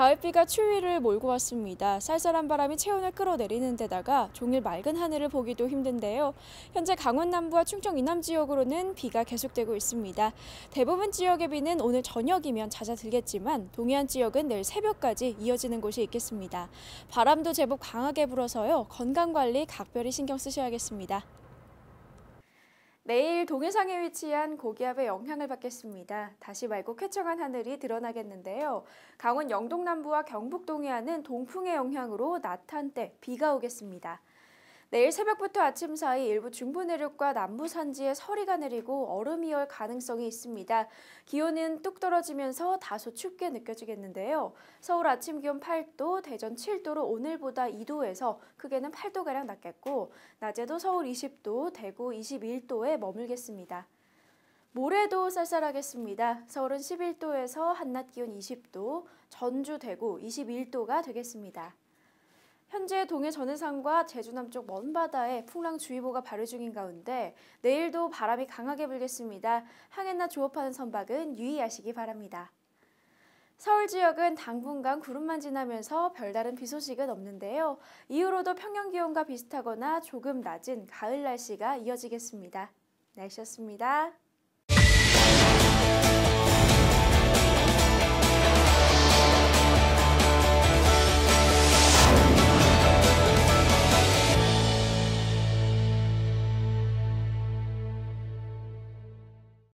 가을비가 추위를 몰고 왔습니다. 쌀쌀한 바람이 체온을 끌어내리는 데다가 종일 맑은 하늘을 보기도 힘든데요. 현재 강원 남부와 충청 이남 지역으로는 비가 계속되고 있습니다. 대부분 지역의 비는 오늘 저녁이면 잦아들겠지만 동해안 지역은 내일 새벽까지 이어지는 곳이 있겠습니다. 바람도 제법 강하게 불어서요. 건강 관리 각별히 신경 쓰셔야겠습니다. 내일 동해상에 위치한 고기압의 영향을 받겠습니다. 다시 맑고 쾌청한 하늘이 드러나겠는데요. 강원 영동 남부와 경북 동해안은 동풍의 영향으로 낮 한때 비가 오겠습니다. 내일 새벽부터 아침 사이 일부 중부 내륙과 남부 산지에 서리가 내리고 얼음이 올 가능성이 있습니다. 기온은 뚝 떨어지면서 다소 춥게 느껴지겠는데요. 서울 아침 기온 8도, 대전 7도로 오늘보다 2도에서 크게는 8도가량 낮겠고 낮에도 서울 20도, 대구 21도에 머물겠습니다. 모레도 쌀쌀하겠습니다. 서울은 11도에서 한낮 기온 20도, 전주, 대구 21도가 되겠습니다. 현재 동해 전해상과 제주 남쪽 먼 바다에 풍랑주의보가 발효 중인 가운데 내일도 바람이 강하게 불겠습니다. 항해나 조업하는 선박은 유의하시기 바랍니다. 서울 지역은 당분간 구름만 지나면서 별다른 비 소식은 없는데요. 이후로도 평년 기온과 비슷하거나 조금 낮은 가을 날씨가 이어지겠습니다. 날씨였습니다.